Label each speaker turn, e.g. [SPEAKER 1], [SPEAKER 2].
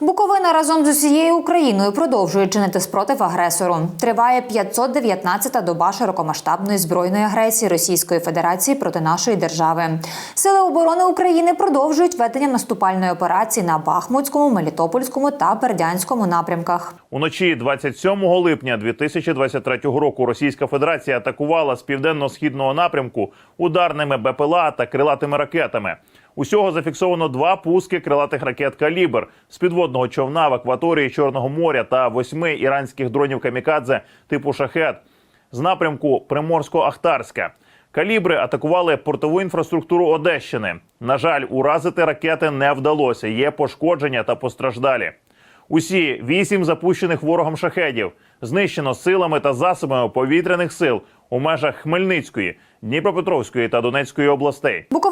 [SPEAKER 1] Буковина разом з усією Україною продовжує чинити спротив агресору. Триває 519-та доба широкомасштабної збройної агресії Російської Федерації проти нашої держави. Сили оборони України продовжують ведення наступальної операції на Бахмутському, Мелітопольському та Бердянському напрямках.
[SPEAKER 2] Уночі 27 липня 2023 року Російська Федерація атакувала з південно-східного напрямку ударними БПЛА та крилатими ракетами. Усього зафіксовано два пуски крилатих ракет «Калібр» з підводного човна в акваторії Чорного моря та восьми іранських дронів камікадзе типу шахет з напрямку Приморсько-Ахтарська. Калібри атакували портову інфраструктуру Одещини. На жаль, уразити ракети не вдалося. Є пошкодження та постраждалі. Усі вісім запущених ворогом шахедів знищено силами та засобами повітряних сил у межах Хмельницької, Дніпропетровської та Донецької областей.